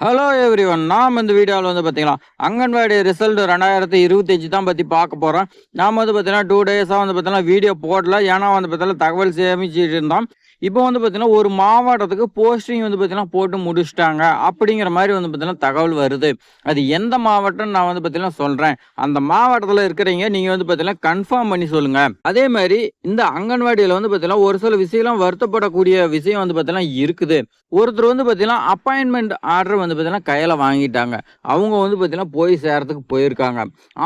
Hello every one நாம் இந்த வீடியோவில் வந்து பார்த்தீங்கன்னா அங்கன்வாடி ரிசல்ட் ரெண்டாயிரத்தி இருபத்தஞ்சி தான் பற்றி பார்க்க போகிறோம் நாம் வந்து பார்த்தீங்கன்னா டூ டேஸாக வந்து பார்த்தீங்கன்னா வீடியோ போடல. ஏன்னா வந்து பார்த்தீங்கன்னா தகவல் சேமிச்சுட்டு இருந்தோம். இப்போ வந்து பார்த்தீங்கன்னா ஒரு மாவட்டத்துக்கு போஸ்டிங் வந்து பார்த்தீங்கன்னா போட்டு முடிச்சிட்டாங்க அப்படிங்கிற மாதிரி வந்து பார்த்தீங்கன்னா தகவல் வருது அது எந்த மாவட்டம் நான் வந்து பார்த்தீங்கன்னா சொல்கிறேன் அந்த மாவட்டத்தில் இருக்கிறீங்க நீங்கள் வந்து பார்த்தீங்கன்னா கன்ஃபார்ம் பண்ணி சொல்லுங்கள் அதே மாதிரி இந்த அங்கன்வாடியில் வந்து பார்த்தீங்கன்னா ஒரு சில விஷயம்லாம் வருத்தப்படக்கூடிய விஷயம் வந்து பார்த்தீங்கன்னா இருக்குது ஒருத்தர் வந்து பார்த்தீங்கன்னா அப்பாயின்மெண்ட் ஆர்டர் வந்து பார்த்தீங்கன்னா கையில் வாங்கிட்டாங்க அவங்க வந்து பார்த்தீங்கன்னா போய் சேரத்துக்கு போயிருக்காங்க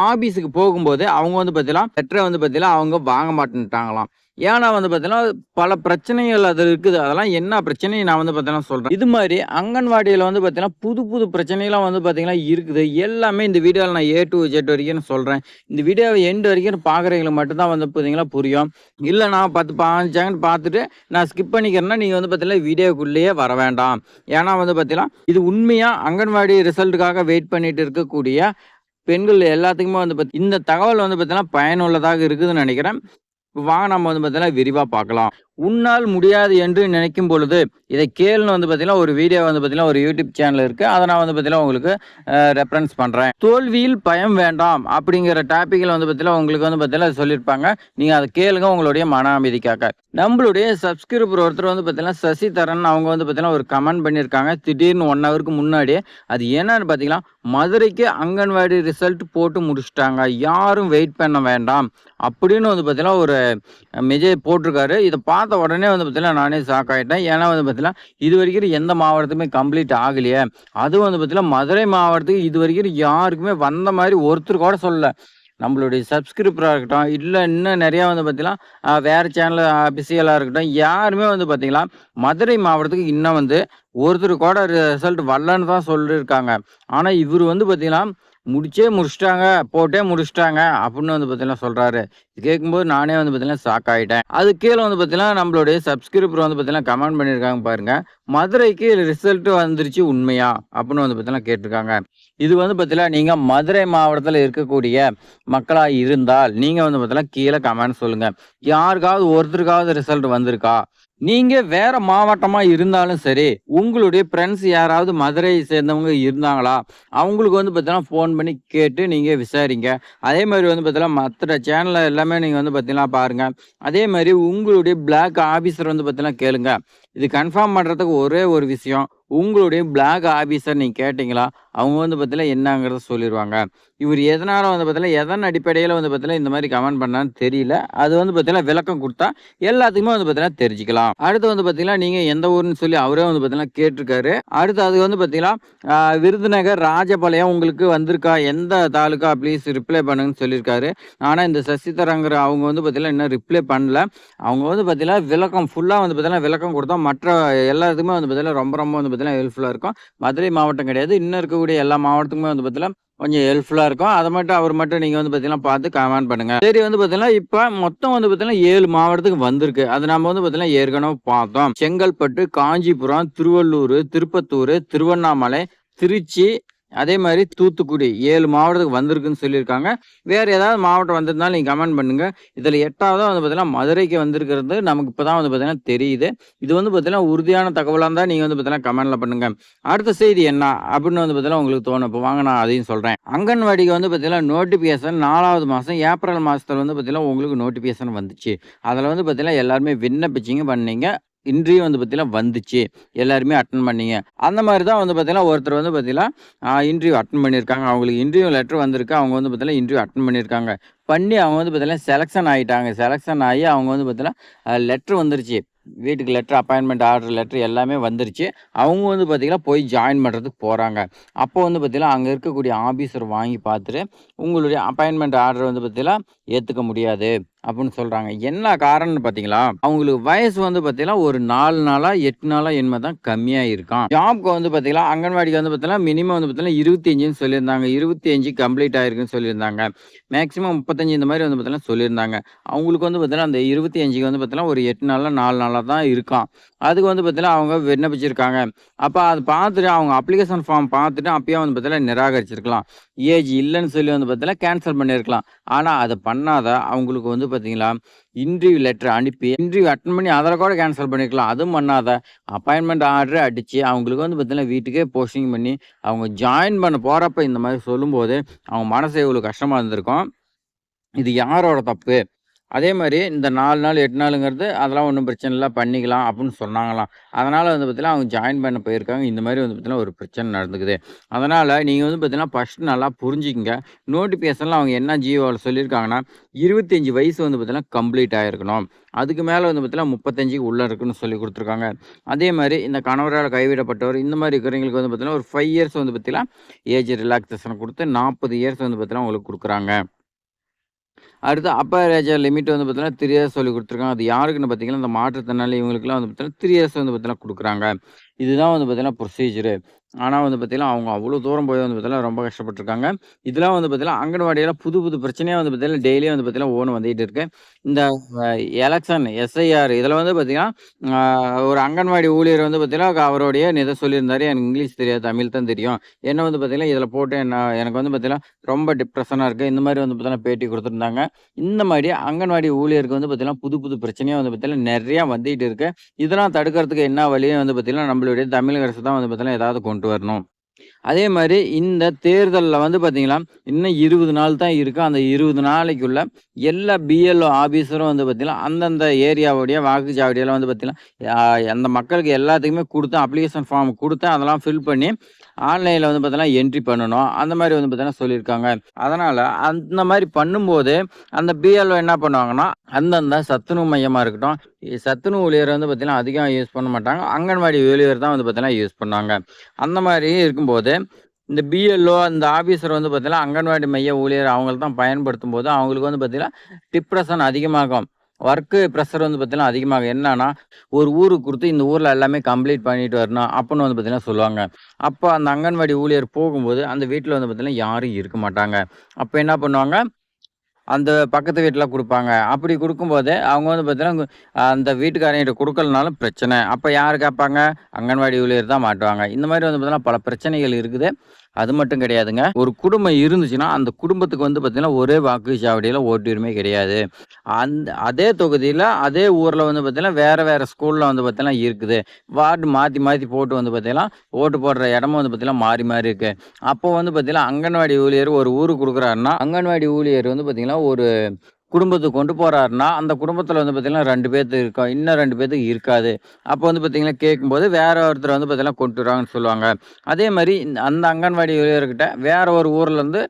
ஆஃபீஸுக்கு போகும்போது அவங்க வந்து பார்த்தீங்கன்னா லெட்டரை வந்து பார்த்தீங்கன்னா அவங்க வாங்க மாட்டேன்ட்டாங்களாம் ஏன்னா வந்து பார்த்தீங்கன்னா பல பிரச்சனைகள் அது இருக்குது. அதெல்லாம் என்ன பிரச்சனையை நான் வந்து பார்த்தீங்கன்னா சொல்கிறேன் இது மாதிரி அங்கன்வாடியில் வந்து பார்த்தீங்கன்னா புது புது பிரச்சனைகள்லாம் வந்து பார்த்தீங்கன்னா இருக்குது. எல்லாமே இந்த வீடியோவில் நான் ஏ டு ஜெட் வரைக்கும் சொல்கிறேன் இந்த வீடியோவை எண்டு வரைக்கும் பார்க்குறவங்களுக்கு மட்டும்தான் வந்து பார்த்தீங்கன்னா புரியும். இல்லை நான் பத்து பாஞ்சாங்கன்னு செகண்ட் பார்த்துட்டு நான் ஸ்கிப் பண்ணிக்கிறேன்னா நீங்கள் வந்து பார்த்தீங்கன்னா வீடியோக்குள்ளேயே வர வேண்டாம். ஏன்னா வந்து பார்த்தீங்கன்னா இது உண்மையாக அங்கன்வாடி ரிசல்ட்டுக்காக வெயிட் பண்ணிட்டு இருக்கக்கூடிய பெண்கள் எல்லாத்துக்குமே வந்து பார்த்தி இந்த தகவல் வந்து பார்த்தீங்கன்னா பயனுள்ளதாக இருக்குதுன்னு நினைக்கிறேன். வாங்க நம்ம வந்து பார்த்தீங்கன்னா விரிவாக பார்க்கலாம். உன்னால் முடியாது என்று நினைக்கும் பொழுது இதை கேள்னு வந்து பார்த்தீங்கன்னா ஒரு வீடியோ வந்து பார்த்தீங்கன்னா ஒரு யூடியூப் சேனல் இருக்குது அதை நான் வந்து பார்த்தீங்கன்னா உங்களுக்கு ரெஃபரன்ஸ் பண்ணுறேன் தோல்வியில் பயம் வேண்டாம் அப்படிங்கிற டாப்பிக்கில் வந்து பார்த்தீங்கன்னா உங்களுக்கு வந்து பார்த்தீங்கன்னா சொல்லியிருப்பாங்க. நீங்கள் அதை கேளுங்க உங்களுடைய மன அமைதிக்காக. நம்மளுடைய சப்ஸ்கிரைபர் ஒருத்தர் வந்து பார்த்தீங்கன்னா சசிதரன் அவங்க வந்து பார்த்தீங்கன்னா ஒரு கமெண்ட் பண்ணியிருக்காங்க. திடீர்னு ஒன் ஹவருக்கு முன்னாடியே அது என்னன்னு பார்த்தீங்கன்னா மதுரைக்கு அங்கன்வாடி ரிசல்ட் போட்டு முடிச்சிட்டாங்க. யாரும் வெயிட் பண்ண வேண்டாம் அப்படின்னு வந்து பார்த்தீங்கன்னா ஒரு மெஜேஜ் போட்டிருக்காரு. இதை பார்த்து உடனே வந்து பார்த்தீங்கன்னா நானே ஷாக் ஆகிட்டேன் ஏன்னா வந்து பார்த்தீங்கன்னா இது வரைக்கும் எந்த மாவட்டத்துமே கம்ப்ளீட் ஆகலையே. அதுவும் வந்து பார்த்தீங்கன்னா மதுரை மாவட்டத்துக்கு இது வரைக்கும் யாருக்குமே வந்த மாதிரி ஒருத்தர் கூட சொல்லலை. நம்மளுடைய சப்ஸ்கிரிப்டராக இருக்கட்டும் இல்லை இன்னும் நிறையா வந்து பார்த்தீங்கன்னா வேறு சேனல் அபிஷியலாக இருக்கட்டும் யாருமே வந்து பார்த்தீங்கன்னா மதுரை மாவட்டத்துக்கு இன்னும் வந்து ஒருத்தர் கூட ரிசல்ட் வரலன்னு தான் சொல்லியிருக்காங்க ஆனால் இவர் வந்து பார்த்தீங்கன்னா முடிச்சே முடிச்சிட்டாங்க போட்டே முடிச்சிட்டாங்க அப்படின்னு வந்து பார்த்தீங்கன்னா சொல்கிறாரு கேட்கும்போது நானே வந்து பார்த்தீங்கன்னா ஷாக் ஆகிட்டேன் அது கீழே வந்து பார்த்தீங்கன்னா நம்மளுடைய சப்ஸ்கிரிப்பர் வந்து பார்த்தீங்கன்னா கமெண்ட் பண்ணியிருக்காங்க பாருங்க. மதுரைக்கு ரிசல்ட் வந்துருச்சு உண்மையா அப்படின்னு வந்து பார்த்தீங்கன்னா கேட்டிருக்காங்க. இது வந்து பார்த்தீங்கன்னா நீங்கள் மதுரை மாவட்டத்தில் இருக்கக்கூடிய மக்களாக இருந்தால் நீங்கள் வந்து பார்த்தீங்கன்னா கீழே கமெண்ட் சொல்லுங்கள் யாருக்காவது ஒருத்தருக்காவது ரிசல்ட் வந்திருக்கா? நீங்க வேற மாவட்டமா இருந்தாலும் சரி உங்களுடைய ஃப்ரெண்ட்ஸ் யாராவது மதுரையை சேர்ந்தவங்க இருந்தாங்களா அவங்களுக்கு வந்து பார்த்தீங்கன்னா ஃபோன் பண்ணி கேட்டு நீங்க விசாரிங்க. அதே மாதிரி வந்து பார்த்தீங்கன்னா மற்ற சேனல்ல எல்லாமே நீங்க வந்து பார்த்தீங்கன்னா பாருங்க. அதே மாதிரி உங்களுடைய பிளாக் ஆபீசர் வந்து பார்த்தீங்கன்னா கேளுங்க. இது கன்ஃபார்ம் பண்றதுக்கு ஒரே ஒரு விஷயம் உங்களுடைய பிளாக் ஆஃபீஸர் நீங்கள் கேட்டிங்களா அவங்க வந்து பார்த்தீங்கன்னா என்னங்கிறத சொல்லிடுவாங்க இவர் எதனால் வந்து பார்த்தீங்கன்னா எதன் அடிப்படையில் வந்து பார்த்தீங்கன்னா இந்த மாதிரி கமெண்ட் பண்ணான்னு தெரியல அது வந்து பார்த்தீங்கன்னா விளக்கம் கொடுத்தா எல்லாத்துக்குமே வந்து பார்த்தீங்கன்னா தெரிஞ்சுக்கலாம் அடுத்து வந்து பார்த்தீங்கன்னா நீங்கள் எந்த ஊர்னு சொல்லி அவரே வந்து பார்த்தீங்கன்னா கேட்டிருக்காரு அடுத்து அது வந்து பார்த்தீங்கன்னா விருதுநகர் ராஜபாளையம் உங்களுக்கு வந்திருக்கா எந்த தாலுக்கா ப்ளீஸ் ரிப்ளை பண்ணுங்கன்னு சொல்லியிருக்காரு ஆனால் இந்த சசிதரங்கிற அவங்க வந்து பார்த்தீங்கன்னா இன்னும் ரிப்ளை பண்ணல அவங்க வந்து பார்த்தீங்கன்னா விளக்கம் ஃபுல்லாக வந்து பார்த்தீங்கன்னா விளக்கம் கொடுத்தா மற்ற எல்லாத்துக்குமே வந்து பார்த்தீங்கன்னா ரொம்ப ரொம்ப வந்து பார்த்தீங்கன்னா ஹெல்ப்ஃபுல்லாக இருக்கும். மதுரை மாவட்டம் கிடையாது. இன்னும் இருக்கக்கூடிய எல்லா மாவட்டத்துக்குமே வந்து பார்த்தீங்கன்னா கொஞ்சம் ஹெல்ப்ஃபுல்லாக இருக்கும். அதை மட்டும் அவர் மட்டும் நீங்கள் வந்து பார்த்தீங்கன்னா பார்த்து கமெண்ட் பண்ணுங்கள் சரி வந்து பார்த்தீங்கன்னா இப்போ மொத்தம் வந்து பார்த்தீங்கன்னா ஏழு மாவட்டத்துக்கு வந்திருக்கு. அது நம்ம வந்து பார்த்தீங்கன்னா ஏற்கனவே பார்த்தோம். செங்கல்பட்டு காஞ்சிபுரம் திருவள்ளூர் திருப்பத்தூர் திருவண்ணாமலை திருச்சி அதே மாதிரி தூத்துக்குடி ஏழு மாவட்டத்துக்கு வந்திருக்குன்னு சொல்லியிருக்காங்க. வேறு ஏதாவது மாவட்டம் வந்திருந்தாலும் நீங்கள் கமெண்ட் பண்ணுங்கள் இதில் எட்டாவதாக வந்து பார்த்தீங்கன்னா மதுரைக்கு வந்திருக்கிறது நமக்கு இப்போ தான் வந்து பார்த்தீங்கன்னா தெரியுது. இது வந்து பார்த்தீங்கன்னா உறுதியான தகவலாக இருந்தால் நீங்கள் வந்து பார்த்தீங்கன்னா கமெண்டில் பண்ணுங்கள் அடுத்த செய்தி என்ன அப்படின்னு வந்து பார்த்தீங்கன்னா உங்களுக்கு தோணும். இப்போ வாங்க நான் அதையும் சொல்கிறேன் அங்கன்வாடிக்கு வந்து பார்த்தீங்கன்னா நோட்டிஃபிகேஷன் நாலாவது மாதம் ஏப்ரல் மாதத்தில் வந்து பார்த்தீங்கன்னா உங்களுக்கு நோட்டிஃபிகேஷன் வந்துச்சு. அதில் வந்து பார்த்தீங்கன்னா எல்லாருமே விண்ணப்பிச்சிங்க பண்ணீங்க. இன்டர்வியூ வந்து பார்த்தீங்கன்னா வந்துச்சு. எல்லாருமே அட்டன் பண்ணீங்க. அந்த மாதிரி தான் வந்து பார்த்தீங்கன்னா ஒருத்தர் வந்து பார்த்தீங்கன்னா இன்டர்வியூ அட்டன் பண்ணியிருக்காங்க. அவங்களுக்கு இன்டர்வியூ லெட்டர் வந்திருக்கு. அவங்க வந்து பார்த்தீங்கன்னா இன்டர்வியூ அட்டன் பண்ணியிருக்காங்க. பண்ணி அவங்க வந்து பார்த்தீங்கன்னா செலெக்ஷன் ஆகிட்டாங்க செலெக்ஷன் ஆகி அவங்க வந்து பார்த்தீங்கன்னா லெட்ரு வந்துருச்சு. வீட்டுக்கு லெட்ரு அப்பாயின்மெண்ட் ஆர்டர் லெட்ரு எல்லாமே வந்துருச்சு. அவங்க வந்து பார்த்திங்கன்னா போய் ஜாயின் பண்ணுறதுக்கு போகிறாங்க அப்போ வந்து பார்த்திங்கன்னா அங்கே இருக்கக்கூடிய ஆஃபீஸர் வாங்கி பார்த்துட்டு உங்களுடைய அப்பாயின்மெண்ட் ஆர்டர் வந்து பார்த்திங்கன்னா ஏற்றுக்க முடியாது. அப்படின்னு சொல்கிறாங்க என்ன காரணம்னு பார்த்தீங்களா அவங்களுக்கு வயசு வந்து பார்த்தீங்கன்னா ஒரு நாலு நாளாக எட்டு நாளாக என்ன தான் கம்மியாக இருக்கான் ஜாப்க்கு வந்து பார்த்தீங்கன்னா அங்கன்வாடிக்கு வந்து பார்த்தீங்கன்னா மினிமம் வந்து பார்த்தீங்கன்னா இருபத்தி அஞ்சுன்னு சொல்லியிருந்தாங்க. இருபத்தி அஞ்சு கம்ப்ளீட் ஆயிருக்குன்னு சொல்லியிருந்தாங்க. மேக்ஸிமம் முப்பத்தஞ்சு இந்த மாதிரி வந்து பார்த்தீங்கன்னா சொல்லியிருந்தாங்க. அவங்களுக்கு வந்து பார்த்தீங்கன்னா அந்த இருபத்தி அஞ்சுக்கு வந்து பார்த்தீங்கன்னா ஒரு எட்டு நாளில் நாலு நாளாக தான் இருக்கான் அதுக்கு வந்து பார்த்தீங்கன்னா அவங்க விண்ணப்பிச்சிருக்காங்க. அப்போ அதை பார்த்துட்டு அவங்க அப்ளிகேஷன் ஃபார்ம் பார்த்துட்டு அப்பயே வந்து பார்த்தீங்கன்னா நிராகரிச்சிருக்கலாம். ஏஜ் இல்லைன்னு சொல்லி வந்து பார்த்தீங்கன்னா கேன்சல் பண்ணியிருக்கலாம் ஆனால் அதை பண்ணாத அவங்களுக்கு வந்து பார்த்தீங்களா இன்டர்வியூ லெட்டர் அனுப்பி இன்டர்வியூ அட்டன் பண்ணி அதில் கூட கேன்சல் பண்ணிக்கலாம் அதுவும் பண்ணாத. அப்பாயின்மெண்ட் ஆர்டர் அடித்து அவங்களுக்கு வந்து பார்த்தீங்கன்னா வீட்டுக்கே போஸ்டிங் பண்ணி அவங்க ஜாயின் பண்ண போகிறப்ப இந்த மாதிரி சொல்லும்போது அவங்க மனசு எவ்வளோ கஷ்டமாக இருந்திருக்கும். இது யாரோட தப்பு? அதே மாதிரி இந்த நாலு நாள் எட்டு நாளுங்கிறது அதெல்லாம் ஒன்றும் பிரச்சனை இல்லை பண்ணிக்கலாம் அப்படின்னு சொன்னாங்களாம். அதனால் வந்து பார்த்தீங்கன்னா அவங்க ஜாயின் பண்ண போயிருக்காங்க. இந்த மாதிரி வந்து பார்த்தீங்கன்னா ஒரு பிரச்சனை நடந்துக்குது. அதனால் நீங்கள் வந்து பார்த்தீங்கன்னா ஃபஸ்ட் நல்லா புரிஞ்சுக்கங்க. நோட்டிஃபிகேஷனில் அவங்க என்ன ஜியோவில் சொல்லியிருக்காங்கன்னா இருபத்தஞ்சி வயசு வந்து பார்த்தீங்கன்னா கம்ப்ளீட் ஆகிருக்கணும் அதுக்கு மேலே வந்து பார்த்தீங்கன்னா முப்பத்தஞ்சுக்கு உள்ளே இருக்குன்னு சொல்லி கொடுத்துருக்காங்க. அதே மாதிரி இந்த கணவரால் கைவிடப்பட்டவர் இந்த மாதிரி இருக்கிறவங்களுக்கு வந்து பார்த்தீங்கன்னா ஒரு ஃபைவ் இயர்ஸ் வந்து பார்த்தீங்கன்னா ஏஜ் ரிலாக்ஸேஷன் கொடுத்து நாற்பது இயர்ஸ் வந்து பார்த்தீங்கன்னா உங்களுக்கு கொடுக்குறாங்க. அடுத்து அப்பர் ஏஜ் லிமிட் வந்து பார்த்தீங்கன்னா த்ரீ இயர்ஸ் சொல்லி கொடுத்துருக்காங்க. அது யாருக்குன்னு பார்த்தீங்கன்னா இந்த மாற்றுத்திறனாளி இவங்களுக்குலாம் வந்து பார்த்தீங்கன்னா த்ரீ இயர்ஸ் வந்து பார்த்தீங்கன்னா கொடுக்குறாங்க. இதுதான் வந்து பார்த்தீங்கன்னா ப்ரொசீஜரு ஆனால் வந்து பார்த்திங்கன்னா அவங்க அவ்வளோ தூரம் போய் வந்து பார்த்திங்கன்னா ரொம்ப கஷ்டப்பட்டுருக்காங்க இதெல்லாம் வந்து பார்த்திங்கன்னா அங்கன்வாடியில் புது புது பிரச்சனையாக வந்து பார்த்தீங்கன்னா டெய்லியும் வந்து பார்த்தீங்கன்னா ஓன் வந்துகிட்டு இருக்கு இந்த எலெக்ஷன் எஸ்ஐஆர் இதில் வந்து பார்த்திங்கன்னா ஒரு அங்கன்வாடி ஊழியர் வந்து பார்த்திங்கன்னா அவருடைய இதை சொல்லியிருந்தார் எனக்கு இங்கிலீஷ் தெரியாது தமிழ் தான் தெரியும் என்ன வந்து பார்த்திங்கன்னா இதில் போட்டு என்ன எனக்கு வந்து பார்த்திங்கன்னா ரொம்ப டிப்ரெஷனாக இருக்குது இந்த மாதிரி வந்து பார்த்திங்கன்னா பேட்டி கொடுத்துருந்தாங்க இந்த மாதிரி அங்கன்வாடி ஊழியருக்கு வந்து பார்த்திங்கன்னா புது புது பிரச்சனையாக வந்து பார்த்திங்கன்னா நிறையா வந்துகிட்டு இருக்குது இதெல்லாம் தடுக்கிறதுக்கு என்ன வழியும் வந்து பார்த்திங்கன்னா நம்மளுக்கு நம்மளுடைய தமிழக அரசு தான் வந்து பார்த்தீங்கன்னா ஏதாவது கொண்டு வரணும். அதே மாதிரி இந்த தேர்தலில் வந்து பார்த்தீங்கன்னா இன்னும் இருபது நாள் தான் இருக்குது அந்த இருபது நாளைக்குள்ள எல்லா பிஎல்ஓ ஆஃபீஸரும் வந்து பார்த்தீங்கன்னா அந்தந்த ஏரியாவுடைய வாக்குச்சாவடியெல்லாம் வந்து பார்த்தீங்கன்னா அந்த மக்களுக்கு எல்லாத்துக்குமே கொடுத்து அப்ளிகேஷன் ஃபார்ம் கொடுத்து அதெல்லாம் ஃபில் பண்ணி ஆன்லைனில் வந்து பார்த்தீங்கன்னா என்ட்ரி பண்ணணும். அந்த மாதிரி வந்து பார்த்தீங்கன்னா சொல்லியிருக்காங்க. அதனால் அந்த மாதிரி பண்ணும்போது அந்த பிஎல்ஓ என்ன பண்ணுவாங்கன்னா அந்தந்த சத்துணவு மையமாக இருக்கட்டும் சத்துணவு ஊழியர் வந்து பார்த்திங்கன்னா அதிகம் யூஸ் பண்ண மாட்டாங்க. அங்கன்வாடி ஊழியர் தான் வந்து பார்த்திங்கன்னா யூஸ் பண்ணுவாங்க அந்த மாதிரி இருக்கும்போது இந்த பிஎல்ஓ அந்த ஆஃபீஸர் வந்து பார்த்திங்கன்னா அங்கன்வாடி மைய ஊழியர் அவங்கள தான் பயன்படுத்தும் போது அவங்களுக்கு வந்து பார்த்திங்கன்னா டிப்ரெஷன் அதிகமாகும். ஒர்க்கு ப்ரெஷர் வந்து பார்த்தீங்கன்னா அதிகமாக. என்னன்னா ஒரு ஊருக்கு கொடுத்து இந்த ஊரில் எல்லாமே கம்ப்ளீட் பண்ணிட்டு வரணும் அப்படின்னு வந்து பார்த்தீங்கன்னா சொல்லுவாங்க. அப்போ அந்த அங்கன்வாடி ஊழியர் போகும்போது அந்த வீட்டில் வந்து பார்த்தீங்கன்னா யாரும் இருக்க மாட்டாங்க. அப்போ என்ன பண்ணுவாங்க? அந்த பக்கத்து வீட்டில் கொடுப்பாங்க. அப்படி கொடுக்கும்போது அவங்க வந்து பார்த்தீங்கன்னா அந்த வீட்டுக்காரங்கிட்ட கொடுக்கலனாலும் பிரச்சனை. அப்போ யார் கேட்பாங்க? அங்கன்வாடி ஊழியர் தான் மாட்டுவாங்க. இந்த மாதிரி வந்து பார்த்தீங்கன்னா பல பிரச்சனைகள் இருக்குது. அது மட்டும் கிடையாதுங்க. ஒரு குடும்பம் இருந்துச்சுன்னா அந்த குடும்பத்துக்கு வந்து பார்த்தீங்கன்னா ஒரே வாக்குச்சாவடியில் ஓட்டுரிமை கிடையாது. அந்த அதே தொகுதியில் அதே ஊரில் வந்து பார்த்தீங்கன்னா வேறு வேறு ஸ்கூலில் வந்து பார்த்தீங்கன்னா இருக்குது. வார்டு மாற்றி மாற்றி போட்டு வந்து பார்த்தீங்கன்னா ஓட்டு போடுற இடமும் வந்து பார்த்தீங்கன்னா மாறி மாறி இருக்குது அப்போ வந்து பார்த்தீங்கன்னா அங்கன்வாடி ஊழியர் ஒரு ஊருக்கு கொடுக்குறாருன்னா அங்கன்வாடி ஊழியர் வந்து பார்த்தீங்கன்னா ஒரு குடும்பத்துக்கு கொண்டு போகிறாருன்னா அந்த குடும்பத்தில் வந்து பார்த்திங்கன்னா ரெண்டு பேர்த்து இருக்கும் இன்னும் ரெண்டு பேர்த்துக்கு இருக்காது. அப்போ வந்து பார்த்திங்கன்னா கேட்கும்போது வேற ஒருத்தர் வந்து பார்த்திங்கன்னா கொண்டு வராங்கன்னு சொல்லுவாங்க. அதே மாதிரி அந்த அங்கன்வாடி ஊழியர்கிட்ட வேற ஒரு ஊர்லேருந்து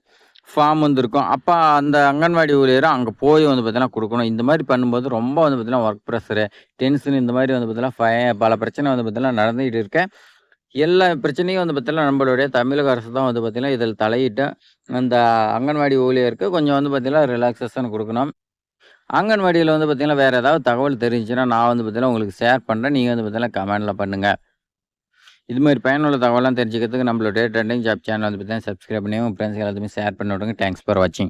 ஃபார்ம் வந்துருக்கும். அப்போ அந்த அங்கன்வாடி ஊழியர் அங்கே போய் வந்து பார்த்தீங்கன்னா கொடுக்கணும். இந்த மாதிரி பண்ணும்போது ரொம்ப வந்து பார்த்தீங்கன்னா ஒர்க் ப்ரெஷரு டென்ஷன் இந்த மாதிரி வந்து பார்த்தீங்கன்னா ஃபய பல பிரச்சனை வந்து பார்த்தீங்கன்னா நடந்துகிட்டு இருக்கேன் எல்லா பிரச்சனையும் வந்து பார்த்தீங்கன்னா நம்மளுடைய தமிழக அரசு தான் வந்து பார்த்தீங்கன்னா இதில் தலையிட்டு அந்த அங்கன்வாடி ஊழியருக்கு கொஞ்சம் வந்து பார்த்தீங்கன்னா ரிலாக்ஸேஷன் கொடுக்கணும். அங்கன்வாடியில் வந்து பார்த்தீங்கன்னா வேறு ஏதாவது தகவல் தெரிஞ்சுன்னா நான் வந்து பார்த்தீங்கன்னா உங்களுக்கு ஷேர் பண்ணுறேன் நீங்கள் வந்து பார்த்தீங்கன்னா கமெண்டில் பண்ணுங்கள் இது மாதிரி பயனுள்ள தகவலாம் தெரிஞ்சுக்கிறதுக்கு நம்மளுடைய ட்ரெண்டிங் ஜாப் சேனல் வந்து பார்த்தீங்கன்னா சப்ஸ்கிரைப் பண்ணி உங்கள் ஃப்ரெண்ட்ஸ் எல்லாத்தையுமே ஷேர் பண்ணி விடுங்க. தேங்க்ஸ் ஃபார் வாட்சிங்